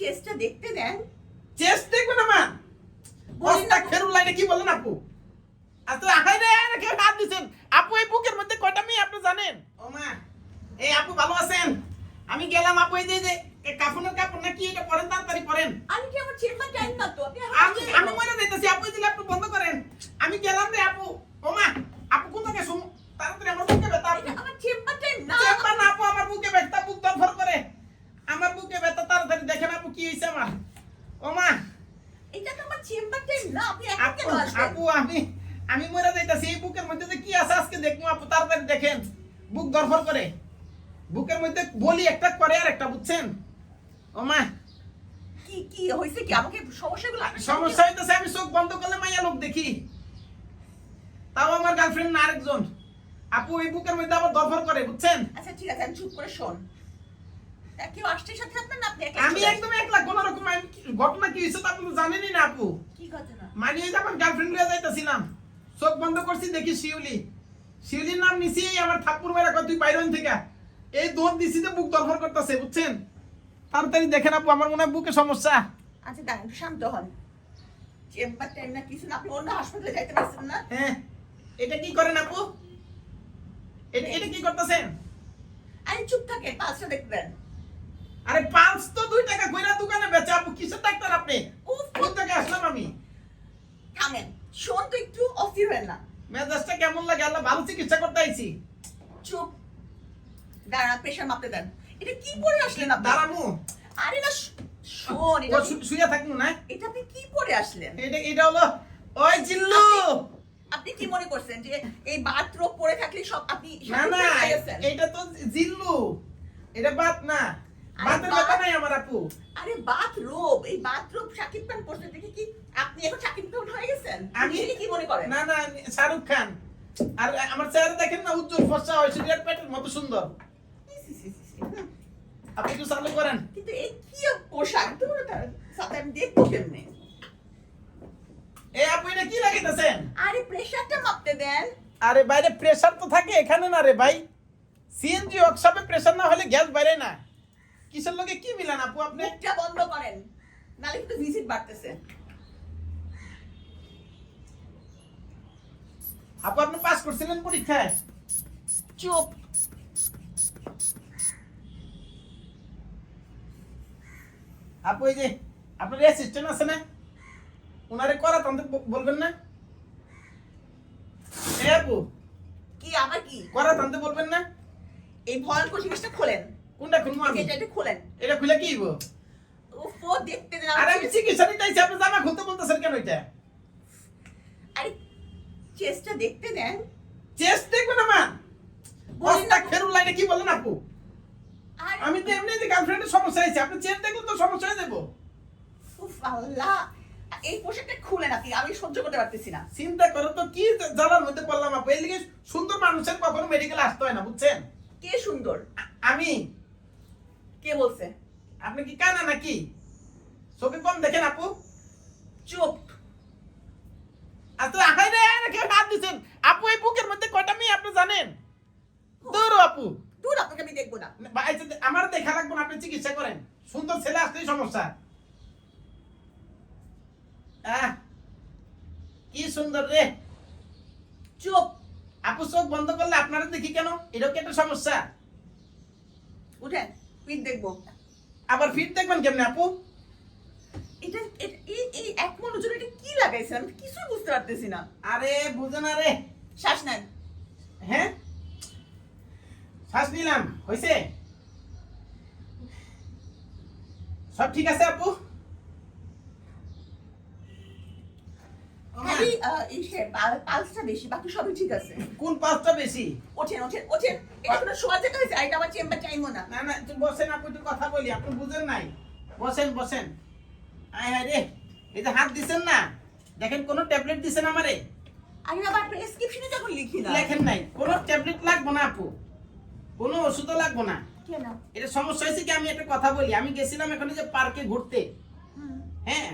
চেষ্টা দেখতে দেন। চেস্ট দেখবে না মা। বস্তা খেরুল লাইনে কি বলেন আপু? আসলে আহাই রে আরে কেউ হাত দিছেন। আপু এই বুকের মধ্যে কয়টা মেয়ে আপনি জানেন? ও মা। এই আপু ভালো আছেন? আমি গেলাম আপু এই যে যে কাফনের কাপড় নাকি এটা পরেন তাড়াতাড়ি পরেন। আমি কি আমার চেম্বার টাইম না তো আমি আমি মনে দিতেছি আপু দিলে আপনি বন্ধ করেন আমি গেলাম রে আপু ও মা আপু কোন থেকে শুন তাড়াতাড়ি আমার বুকে ব্যথা আপু আমার চেম্বার টাইম না চেম্বার না আপু আমার বুকে ব্যথা বুক দরফর করে আমার বুকে ব্যথা তাড়াতাড়ি দেখেন আপু কি হইছে আমার ও এটা তো আমার চেম্বার না আপনি এখন কেন আসবেন? আপু আমি আমি মরে যাইতাছি এই বুকের মধ্যে যে কি আছে আজকে দেখব আপু তাড়াতাড়ি দেখেন। বুক দরফর করে। বুকের মধ্যে বলি একটা করে আর একটা বুঝছেন? ও মা কি কি হইছে কি? আমাকে সমস্যাগুলো সমস্যা হইতেছে আমি চোখ বন্ধ করলে মাইয়া লোক দেখি। তাও আমার গার্লফ্রেন্ড না আরেকজন। আপু এই বুকের মধ্যে আবার দরফর করে বুঝছেন? আচ্ছা ঠিক আছে আমি চুপ করে শোন। কেউ আসছে সাথে আপনার না আপনি আমি একদম একলা কোন রকম আমি ঘটনা কি হয়েছে তা আপনি তো জানেনই না আপু। কি ঘটনা? মানে ওই যে আমার গার্লফ্রেন্ড লয়ে যাইতেছিলাম। চোখ বন্ধ করছি দেখি শিউলি। শিউলির নাম নিছি এই আমার ঠাকুর মেয়েরা কত তুই বাইরন থেকে। এই দৌড় দিছি যে বুক দরফর করতেছে বুঝছেন? তাড়াতাড়ি দেখেন আপু আমার মনে হয় বুকে সমস্যা। আচ্ছা দাঁড়ান শান্ত হন। চেম্বার টাইম না কিছু না আপনি অন্য হাসপাতালে যাইতে পারছেন না? হ্যাঁ এটা কি করেন আপু? এটা এটা কি করতেছেন? আরে চুপ থাকে পাঁচটা দেখবেন। আরে পাঁচ তো দুই টাকা কইরা দোকানে বেচে আপু কিসের ডাক্তার আপনি? উফ, কোন থেকে আসলাম আমি? থামেন শোন তো একটু অস্থির হবেন না। মেজাজটা কেমন লাগে? আল্লাহ ভালো চিকিৎসা করতে আইছি। চুপ। দাঁড়া প্রেশার মাপতে দেন। এটা কি পরে আসলেন আপনি? দাঁড়ামু। আরে না শোন এটা শুয়ে থাকুন না? এটা আপনি কি পরে আসলেন? এটা এটা হলো ওই জিল্লু! আপনি কি মনে করছেন যে এই বাথরুম পরে থাকলে সব আপনি না না? এটা তো জিল্লু। এটা বাত না। আরে বাতের নাই আমার আপু। আরে বাথরুম এই বাথরুম শাকিব খান পরছে দেখে কি আপনি এখন শাকিব খান হয়ে গেছেন? আমি- কি মনে করেন? না না শাহরুখ খান। আর আমার চেহারা দেখেন না উজ্জ্বল ফর্সা হয়েছে রিয়ার পেটের মতো সুন্দর। সি, সি, সি, সি। হুম। আপনি একটু চালু করেন। কিন্তু এই কি পোশাক? তুমি সাথে আমি দেখব কেমনে? এ আপু এটা কি লাগাইতেছেন আরে মাপতে দেন। আরে বাইরে প্রেসার তো থাকে এখানে না রে ভাই। সিএনজি ওয়ার্কশপে প্রেসার না হলে গ্যাস বাইরে না। কিসের লগে কি মিলান আপু আপনি? মুখটা বন্ধ করেন নালে কিন্তু ভিজিট বাড়তেছে। আপু আপনি পাস করছিলেন পরীক্ষায়? চুপ। আপু এই যে আপনার অ্যাসিস্ট্যান্ট আছে না? ওনারে করা তন্ত্র বলবেন না? আপু কি আবার কি? করা বলবেন না? এই ভয়ঙ্কর জিনিসটা খোলেন। কোনটা খুলবো আমি? এটা এটা খোলেন। এটা খুলে কি হইব? উফ ও দেখতে দেন আরে আমি চিকিৎসা নিতে আইছি আপনি জামা খুলতে বলতেছেন কেন এটা? আরে চেষ্টা দেখতে দেন। চেস্ট দেখবেন আমার বস্তা না- খেরুল লাইনে কি বলেন আপু? আমি তো এমনি যে গার্লফ্রেন্ডের সমস্যা হয়েছে আপনি চেস্ট দেখলে তো সমস্যা হয়ে যাব। উফ আল্লাহ। এই পোশাকটা খুলেন আপনি আমি সহ্য করতে পারতেছি না। চিন্তা করো তো কি জ্বালার মধ্যে পড়লাম আপু? এর সুন্দর মানুষের কখনো মেডিকেল আসতে হয় না বুঝছেন? কে সুন্দর? আমি। কে বলছে? আপনি কি কানা নাকি? চোখে কম দেখেন আপু। চুপ। আহাই রে কেউ হাত দিছেন। আপু এই বুকের মধ্যে কয়টা মেয়ে আপনি জানেন? দৌড়ো আপু। দূর আপনাকে আমি দেখব না। ভাই, এই যে আমার দেখা লাগবে না আপনি চিকিৎসা করেন। সুন্দর ছেলে আসলেই সমস্যা। আহ, কি সুন্দর রে। চুপ। আপু চোখ বন্ধ করলে আপনারা দেখি কেন? এটাও কি একটা সমস্যা? উঠেন। পিঠ দেখব। আবার ফিট দেখবেন কেমনে আপু? এটা এটা- এই এই এক মনোযোগ এটা কি লাগাইছেন আমি কিছুই বুঝতে পারতেছি না। আরে বুঝে না রে। শ্বাস নেন। হ্যাঁ? শ্বাস নিলাম হয়েছে সব ঠিক আছে আপু ও মা, খালি পালসটা বেশি বাকি সবই ঠিক আছে। কোন পাঁচটা বেশি? ওঠেন ওঠেন ওঠেন। এটা কোনো শোয়া জায়গা হয়েছে? এটা আমার চেম্বার টাইমও না। না না বসেন আপু একটু কথা বলি আপনি বুঝেন নাই। বসেন বসেন। আয় হায় রে এই যে হাত দিছেন না দেখেন কোনো ট্যাবলেট দিছেন আমারে? আমি আবার প্রেসক্রিপশনে যখন লিখি না। লেখেন নাই কোনো ট্যাবলেট লাগবো না আপু। কোনো ওষুধও লাগবো না। কেন? এটা সমস্যা হয়েছে কি আমি একটা কথা বলি আমি গেছিলাম এখানে যে পার্কে ঘুরতে। হ্যাঁ?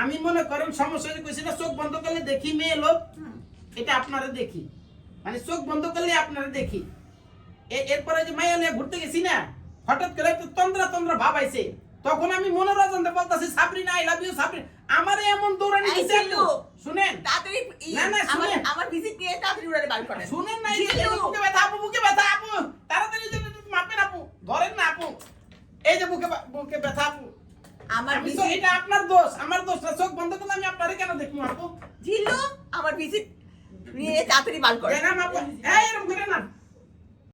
আমি মনে করেন সমস্যা কইছি না চোখ বন্ধ করলে দেখি মেয়ে লোক। এটা আপনারা দেখি। মানে চোখ বন্ধ করলে আপনারা দেখি। এরপরে যে মাইয়া নিয়ে ঘুরতে গেছি না হঠাৎ করে একটু তন্দ্রা তন্দ্রা ভাব আইছে। তখন আমি মনের অজান্তে বলতাছি Sabrina I love you Sabrina আমারে এমন দৌড়ানি দিছে। শুনেন? তাড়াতাড়ি না, না, শুনেন। আমার ভিজিট নিয়ে তাড়াতাড়ি উড়ালে বার করেন। শুনেন না এই। বুকে ব্যথা আপু বুকে ব্যথা আপু। তাড়াতাড়ি যদি মাপেন আপু। ধরেন না আপু। এই যে বুকে বুকে ব্যথা আপু। আমার আমি ভিজিট এটা আপনার দোষ আমার দোষ না চোখ বন্ধ করলে আমি আপনারে কেন দেখব আপু? জিল্লু আমার ভিজিট নিয়ে তাড়াতাড়ি বাল করে। না আপু এই এরকম করে না।